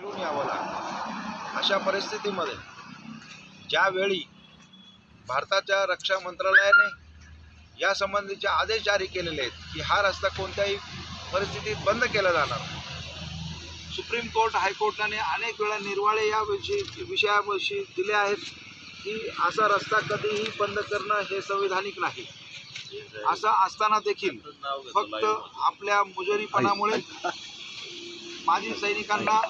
फिरून यावं लागतं अशा परिस्थितीमध्ये ज्यावेळी भारताच्या रक्षा मंत्रालयाने या संबंधीचे आदेश जारी केलेले आहेत की हा रस्ता कोणत्याही परिस्थितीत बंद केला जाणार. सुप्रीम कोर्ट हायकोर्टाने अनेक वेळा निर्वाळे या विषयी विषयाविषयी दिले आहेत की असा रस्ता कधीही बंद करणं हे संविधानिक नाही असं असताना देखील फक्त आपल्या मुजोरीपणामुळे माजी सैनिकांना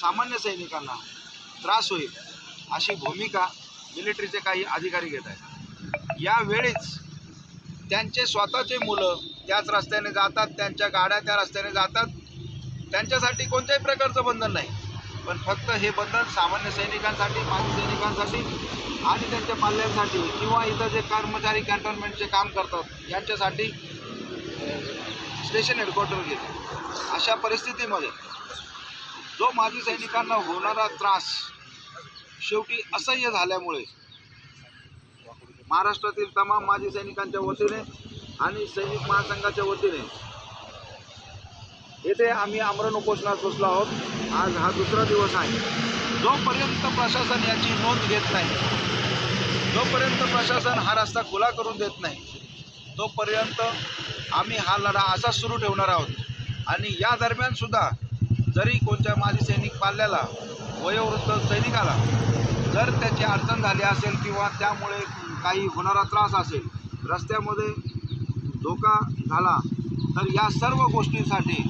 सामान्य सैनिकांना त्रास होईल अशी भूमिका मिलिटरीचे काही अधिकारी घेत आहेत. यावेळीच त्यांचे स्वतःचे मुलं त्याच रस्त्याने जातात त्यांच्या गाड्या त्या रस्त्याने जातात. त्यांच्यासाठी कोणत्याही प्रकारचं बंधन नाही. पण फक्त हे बंधन सामान्य सैनिकांसाठी माजी सैनिकांसाठी आणि त्यांच्या पाल्यांसाठी किंवा इथं जे कर्मचारी कॅन्टोन्मेंटचे काम करतात यांच्यासाठी स्टेशन हेडक्वार्टर घेते अशा परिस्थितीमध्ये जो माजी सैनिकांना होणारा त्रास शेवटी असह्य झाल्यामुळे महाराष्ट्रातील तमाम माजी सैनिकांच्या वतीने आणि सैनिक महासंघाच्या वतीने येथे आम्ही आमरण उपोषणात बसलो आहोत. आज हा दुसरा दिवस आहे. जोपर्यंत प्रशासन याची नोंद घेत नाही जोपर्यंत प्रशासन हा रस्ता खुला करून देत नाही तोपर्यंत आम्ही हा लढा असा सुरू ठेवणार आहोत. आणि या दरम्यानसुद्धा जरी कोणत्या माजी सैनिक पाल्याला वयोवृद्ध सैनिकाला जर त्याची अडचण झाली असेल किंवा त्यामुळे काही होणारा त्रास असेल रस्त्यामध्ये धोका झाला तर या सर्व गोष्टींसाठी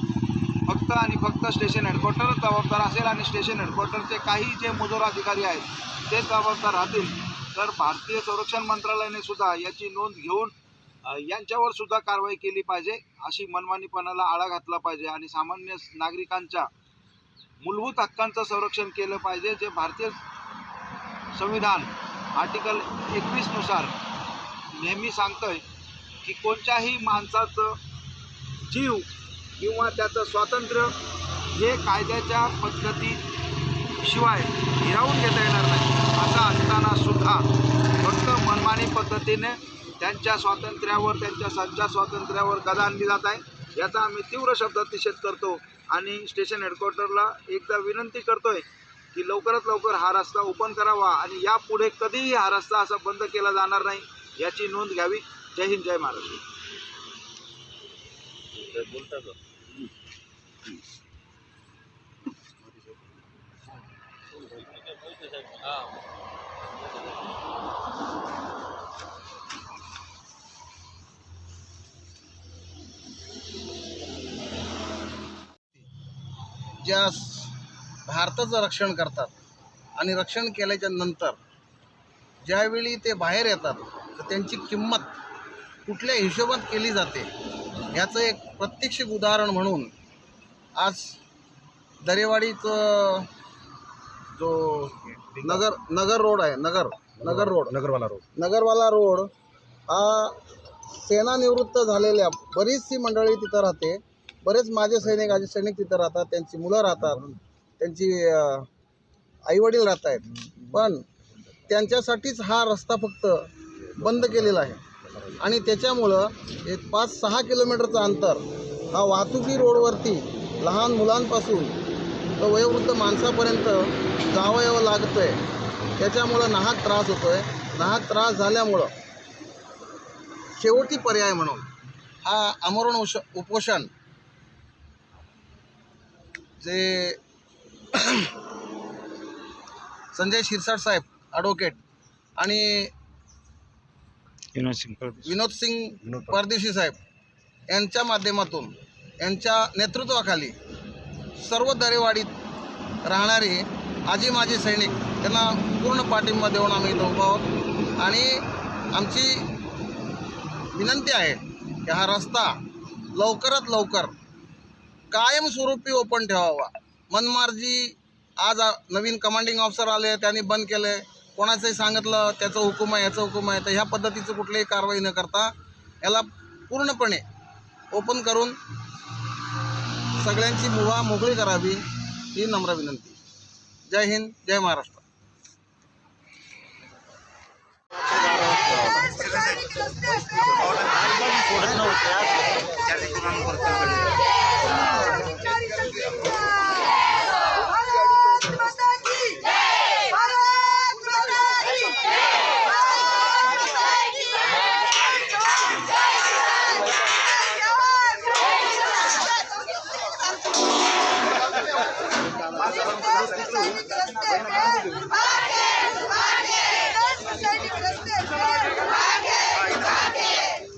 फक्त आणि फक्त स्टेशन हेडक्वार्टरच जबाबदार असेल आणि स्टेशन हेडक्वार्टरचे काही जे मुजोर अधिकारी आहेत ते जबाबदार राहतील. तर भारतीय संरक्षण मंत्रालयाने सुद्धा याची नोंद घेऊन यांच्यावर सुद्धा कारवाई केली पाहिजे अशी मनमानीपणाला आळा घातला पाहिजे आणि सामान्य नागरिकांच्या मूलभूत हक्कांचं संरक्षण केलं पाहिजे जे भारतीय संविधान आर्टिकल एकवीसनुसार नेहमी सांगतंय की कोणत्याही माणसाचं जीव किंवा त्याचं स्वातंत्र्य हे कायद्याच्या पद्धतीशिवाय हिरावून घेता येणार नाही. असं असताना सुद्धा फक्त मनमानी पद्धतीने त्यांच्या स्वातंत्र्यावर त्यांच्या संचार स्वातंत्र्यावर गदा आणली जात आहे. याचा आम्ही तीव्र शब्दात निषेध करतो आणि स्टेशन हेडक्वार्टरला एकदा विनंती करतोय की लवकरात लवकर हा रस्ता ओपन करावा आणि यापुढे कधीही हा रस्ता असा बंद केला जाणार नाही याची नोंद घ्यावी. जय हिंद जय महाराष्ट्र. ज्या भारताचं रक्षण करतात आणि रक्षण केल्याच्यानंतर ज्यावेळी ते बाहेर येतात तर त्यांची किंमत कुठल्या हिशोबात केली जाते ह्याचं एक प्रत्यक्ष उदाहरण म्हणून आज दरेवाडीचं जो नगर नगर रोड आहे Nagar Nagar road. Nagarwala road. Nagarwala road हा सेनानिवृत्त झालेल्या बरीचशी मंडळी तिथं राहते. बरेच माझे सैनिक माझे सैनिक तिथं राहतात त्यांची मुलं राहतात त्यांची आईवडील राहत आहेत. पण त्यांच्यासाठीच हा रस्ता फक्त बंद केलेला आहे. आणि त्याच्यामुळं एक पाच सहा किलोमीटरचं अंतर हा वाहतुकी रोडवरती लहान मुलांपासून तर वयोवृद्ध माणसापर्यंत जावं यावं लागतं आहे त्याच्यामुळं नाहक त्रास होतो आहे नाहक त्रास झाल्यामुळं शेवटी पर्याय म्हणून हा आमरण उश उपोषण जे संजय शिरसाट साहेब ॲडव्होकेट आणि विनोद सिंग विनोद सिंग परदेशी साहेब यांच्या माध्यमातून यांच्या नेतृत्वाखाली सर्व दरेवाडीत राहणारे आजी माजी सैनिक त्यांना पूर्ण पाठिंबा देऊन आम्ही इथं उभा आहोत. आणि आमची विनंती आहे की हा रस्ता लवकरात लवकर कायमस्वरूपी ओपन ठेवावा. मनमार्जी आज नवीन कमांडिंग ऑफिसर आले त्यांनी बंद केले. कोणाचंही सांगितलं त्याचं हुकूम आहे याचं हुकूम आहे. तर ह्या पद्धतीचं कुठलीही कारवाई न करता याला पूर्णपणे ओपन करून सगळ्यांची मुभा मोकळी करावी ही नम्र विनंती. जय हिंद जय महाराष्ट्र.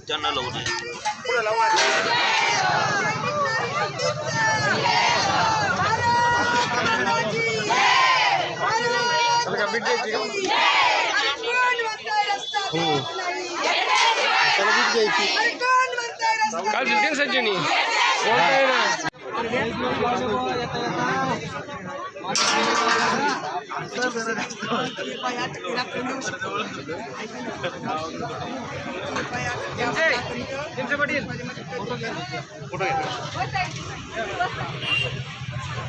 ज्यांना लावून आहे पुढे लावा काल दिलते ना सज्जनी. बोलताय.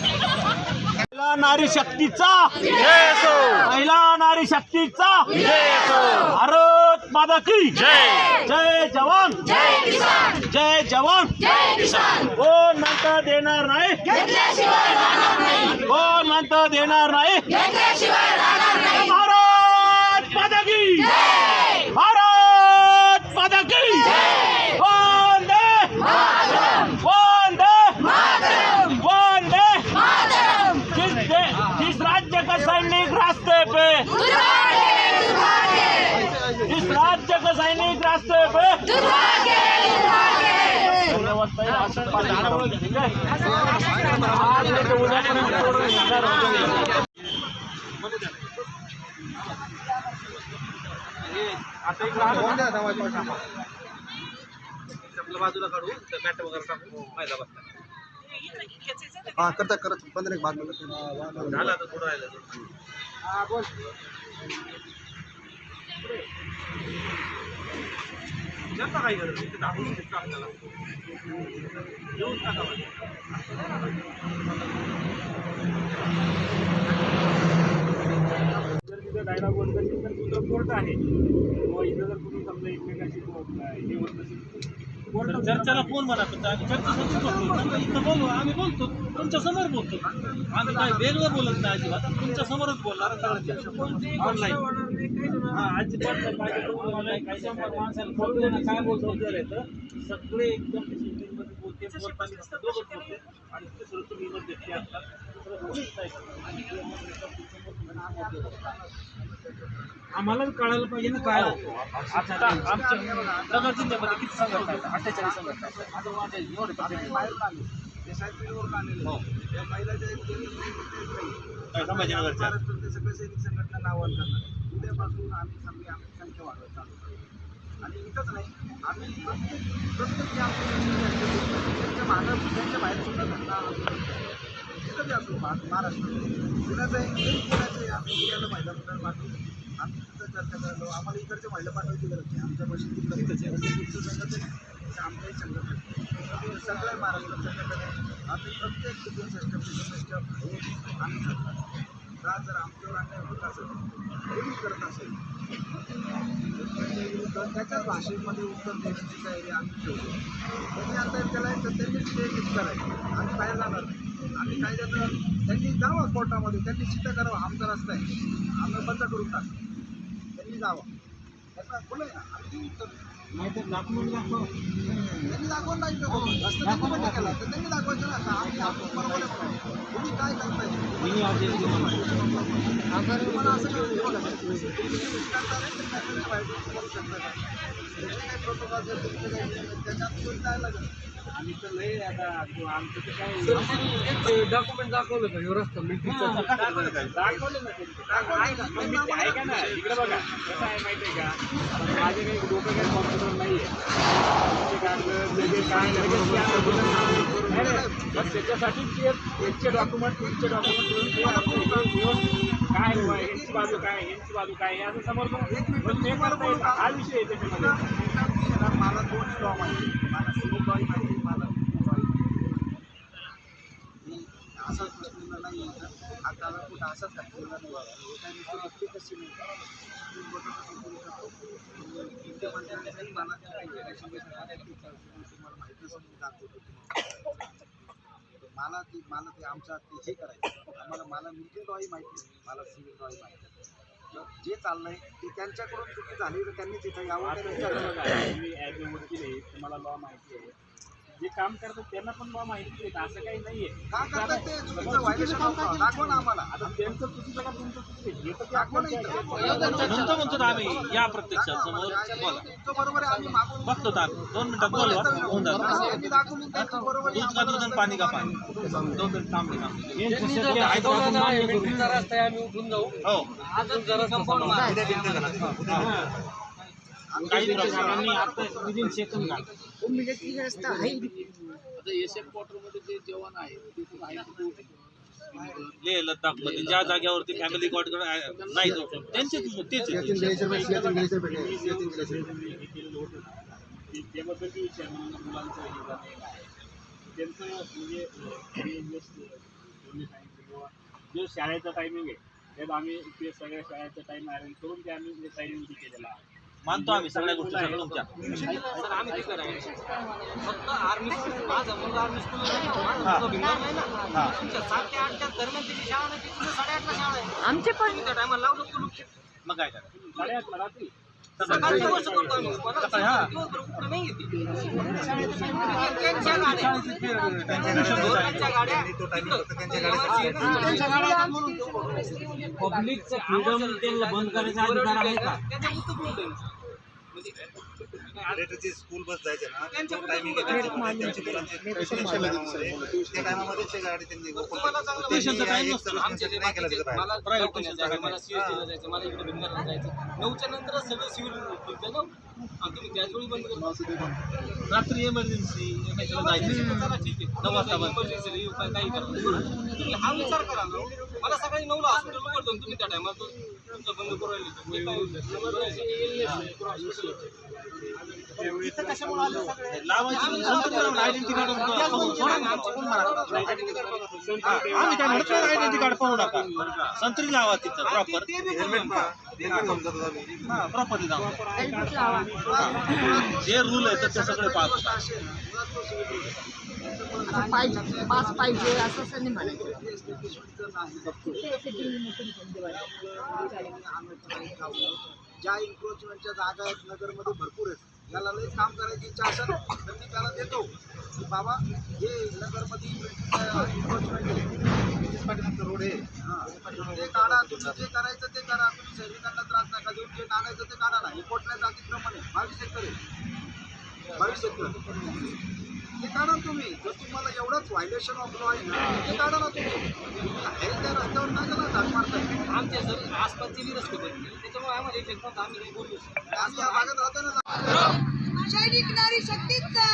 महिला नारी शक्तीचा. महिला नारी शक्तीचा. भारत माता की. जय जवान. जय जवान. कोण नंतर देणार नाही? कोण नंतर देणार नाही भारत माता की भारत माता की वंदे वंदे वंदे जिस दे- जिस राज्य का सैनिक रास्ते पे जिस राज्य का सैनिक रास्ते पे धन्यवाद ताई. असं पाच मिनिटं होते, ठीक आहे? आज नाही तर उद्यापर्यंत तेवढं निघणार होतं. बाजूला काढू मॅट वगैरे टाकू फायदा बसता हा करता करत. पंधरा एक बाद झालं आता थोडं राहिलं जाता काही गरज नाही. ते दाखवून घेतो आपल्याला. येऊन टाका डायलॉग वर जर तिथं दुसरं कोर्ट आहे? किंवा इथं जर तुम्ही समजा एकमेकाशी हे होत नसेल कोर्ट चर्चेला फोन म्हणा पण आम्ही चर्चेसाठी बोलतो. समजा इथं बोलू आम्ही बोलतो तुमच्यासमोर बोलतो. आम्ही काय वेगळं बोलत नाही अजिबात तुमच्या समोरच बोलणार ऑनलाईन हा अजिबात नाही. पाहिजे तो बोलला नाही. काही शंभर माणसाला कळलं ना काय बोलतो? जर आहे तर सगळे एकदम डिसिप्लिनमध्ये बोलते बोलताना फक्त दोघंच बोलते. आणि दुसरं तुम्ही मध्यस्थी असतात दुसरं बोलत नाही. आम्हाला कळायला पाहिजे ना काय आता आमच्या नगर जिल्ह्यामध्ये किती संघटना आहेत अठ्ठेचाळीस संघटना आहेत आता माझ्या एवढे. संभाजीनगरच्या सगळे सैनिक संघटना नावाल करणार उद्यापासून आम्ही सगळे आमची संख्या वाढवत चालू आणि इथंच नाही आम्ही प्रत्येक त्यांच्या मागं त्यांच्या बाहेर सुद्धा घटना बी असो महा- महाराष्ट्रात पुण्याचं एक एक पुण्याचं आहे, आम्ही महिला मंडळ पाठवू आम्ही तिथं चर्चा करायला लावू. आम्हाला इकडच्या महिला पाठवायची गरज नाही. आमच्या जसं तुमचं संघटन आमच्याही संघटन सगळ्या महाराष्ट्रात संघटन आहे आम्ही प्रत्येक कुटुंब संस्था आम्ही करतात का जर आमच्यावर अन्याय होत असेल कोणी करत असेल त्याच्याच भाषेमध्ये उत्तर देण्याची तयारी आम्ही ठेवतो. त्यांनी आता त्याला तर त्यांनी ते करायचं आम्ही बाहेर जाणार नाही. आम्ही काय त्याचं त्यांनी जावं कोर्टामध्ये त्यांनी सिद्ध करावं आमचा रस्ता आहे आम्ही बंद करून टाक त्यांनी जावं त्याचा बोलय ना आम्ही देऊ उत्तर त्यांनी दाखवून नाही रस्ता त्यांनी बंद केला तर त्यांनी दाखवायचं ना का आम्ही आपण बरोबर आहे. तुम्ही काय करताय तुम्हाला असं हे करता नाही तर काय आहेत, त्याच्यात जायला लागेल. आम्ही तर लय आता आमचं तर काय डॉक्युमेंट दाखवलं का? रस्ता दाखवलं काय? दाखवलं ना त्यांनी. दाखवलं. का? पण मी ते ऐका ना. इकडे बघा. कसं आहे माहिती आहे का? आता माझे काही डोकं काही कॉम्प्युटर नाही आहे ते कागद वेगळे काय लगेच scan करून नाही, नाही. पण त्याच्यासाठी ते यांचे डॉक्युमेंट यांचे डॉक्युमेंट करून ते आपण इकडे व्यवस्थित काय बुवा, यांची बाजू काय यांची बाजू काय हे असं समोर पण पण ते करता येतं हा विषय आहे त्याच्यामध्ये एका- एका मी आहे ना, मला दोन लॉ माहिती मला सिव्हिल लॉ माहिती मला law माहिती. असाच बसलेला नाही आहे हा काला कुठं असाच घातलेला नाही त्या नुसतं बघते कशी नाही मी बघत होतो बोलत होतो. मुख्यमंत्र्यांनी मला त्या ते मला ते मला ते आमच्या ते हे करायचं आम्हाला मला मिलिटरी लॉही माहिती नाही मला सिव्हिल लॉही माहिती जे चाललंय ते त्यांच्याकडून चुकी झाली तर त्यांनी तिथं यावं तुम्ही आहे तुम्हाला लॉ माहिती आहे जे काम करतात त्यांना पण लॉ माहिती आहे असं काही नाहीये. का करतात ते? चुकीचं दाखवा ना आम्हाला. आता त्यांचं चुकीचं का तुमचं चुकीचं आहे? हे तर ते दाखवा ना इथं. म्हणतो आम्ही या प्रत्यक्षात समोर. बोला. तुमचं बरोबर आहे आम्ही मागून बघतो तर आम्ही दोन मिनिटात बोलवा. होऊन दाखवून त्यांचं बरोबर आहे, दूध का दूध आणि पाणी का पाणी? दोन मिनिट थांब. रे, थांब. त्यांनी जर दाखवलं ना, एमएलटीचा रस्ता आहे, आम्ही उठून जाऊ. हो. लेह लद्दाखमध्ये ज्या जागेवरती फॅमिली कोर्ट नाही जाऊ शकत तेच. त्यांचं म्हणजे जो शाळेचा टायमिंग आहे त्यात आम्ही ते सगळ्या शाळेचा टाइम अरेंज करून ते आम्ही टायमिंग केलेला आहे. मानतो आम्ही सगळ्या गोष्टी सगळं तुमच्या सर, आम्ही ते करायचं. फक्त आर्मी स्कूल माझा मुलगा आर्मी स्कूल माझा मुलगा भिंगार नाही ना तुमच्या सात ते आठच्या दरम्यान त्याची शाळा नाही तिथून साडेआठला शाळा आहे आमचे पण तुम्ही त्या टायमाला लावलं कुलूप मग काय साडेआठला रात्री पब्लिकचं फ्रीडम त्यांना बंद करायचा अधिकार आहे का with it. स्कूल बस जायचे ना तो टायमिंग त्यांची मुलांची त्या टायमामध्ये ते गाडी त्यांनी नाही केलं. मला जायचं, मला सीएसटीला जायचं मला इकडे भिंगारला जायचं. नऊच्या नंतरच सगळं सिव्हिल खुलतं ना. आणि तुम्ही त्याच वेळी बंद करता. रात्री एमर्जन्सी जायचं चला ठीक आहे. नऊ वाजता emergency review काय- काही करा. तुम्ही हा विचार करा ना. मला सकाळी नऊला हॉस्पिटल उघडतो तुम्ही त्या टायमात तुमचं बंद करू आम्ही काय म्हणतो आयडेंटिटी कार्ड पाहू नका. संत्री लावा तिथं प्रॉपर. प्रॉपरली लावा जे रूल आहे तर ते सगळे पाळतो गोष्ट अशी आहे ना, मुळात तो civil rule आहे. असं पाहिजे पास पाहिजे असं असं नाही म्हणायचं. ज्या इन्क्रोचमेंटच्या जागा आहेत नगरमध्ये भरपूर आहेत. याला लई काम करायची इच्छा असेल तर मी त्याला देतो. की बाबा हे नगरमध्ये इन्क्रोचमेंट आहे. रोड आहे. हां. ते काढा तुम्ही जे करायचं ते करा. तुम्ही सैनिकांना त्रास नका देऊन जे काढायचं ते काढा ना. हे कोटल्या जातीप्रमाणे बावीस एकर आहे. बावीस एकर ते काढा ना तुम्ही. जर तुम्हाला एवढंच व्हायलेशन ऑफ लॉ आहे ना ते काढा ना तुम्ही. तुम्ही आहे त्या रस्त्यावर नाही त्याला झाड मारताय आमच्या सर आसपासचे बी रस्ते बनले त्याच्यामुळे आम्हाला इफेक्ट नव्हता. आम्ही काही आम्ही या भागात राहतो ना. सैनिक नारी शक्तीचा.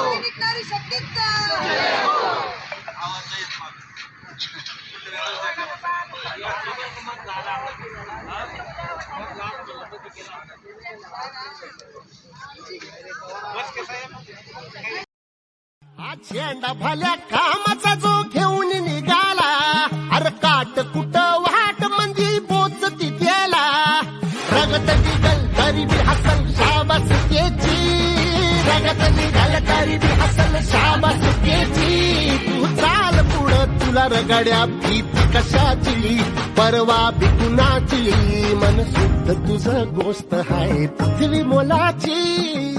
सैनिक नारी शक्तीचा. झेंडा भल्या कामाचा जो घेऊन निघाला. अर काट कुट वाट मंदी बोच तिथेला. रगत निघल तरी बी हसल शाबास त्याची रगत निघाल तरी बी हसल शाबास त्याची तू चाल पुढं तुला रगड्या भीती कशाची? परवा बिकुनाची मन शुद्ध तुझं गोष्ट आहे पृथ्वी मोलाची.